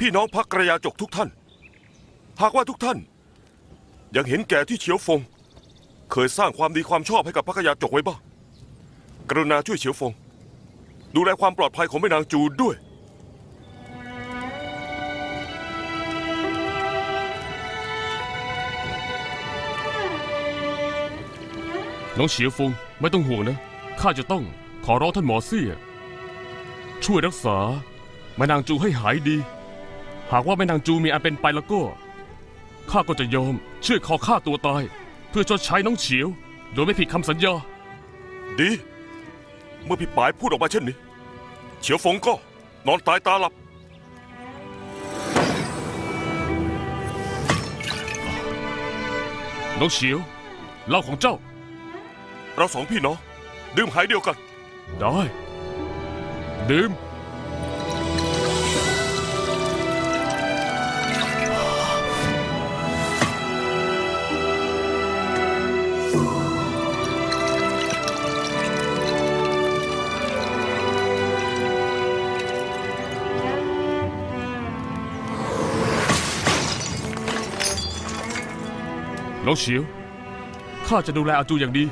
พี่น้องพักกระยาจกทุกท่าน หากว่าทุกท่าน ยังเห็นแก่ที่เฉียวฟง เคยสร้างความดีความชอบให้กับพักกระยาจกไว้บ้างกรุณาช่วยเฉียวฟง ดูแลความปลอดภัยของแม่นางจูด้วยน้องเฉียวฟงไม่ต้องห่วงนะ ข้าจะต้องขอร้องท่านหมอเสี่ยช่วยรักษาแม่นางจูให้หายดี หากว่าแม่นางจูมีอันเป็นไปแล้วก็ข้าก็จะยอมเชื่อดคอฆ่าตัวตาย เพื่อชดใช้น้องเฉียว โดยไม่ผิดคำสัญญา ดี เมื่อพี่ปายพูดออกมาเช่นนี้ เฉียวฟงก็นอนตายตาหลับ น้องเฉียวเหล่าของเจ้า เราสองพี่น้องดื่มหายเดียวกัน ได้ ดื่ม น้องเชียวข้าจะดูแลอาจูอย่างดี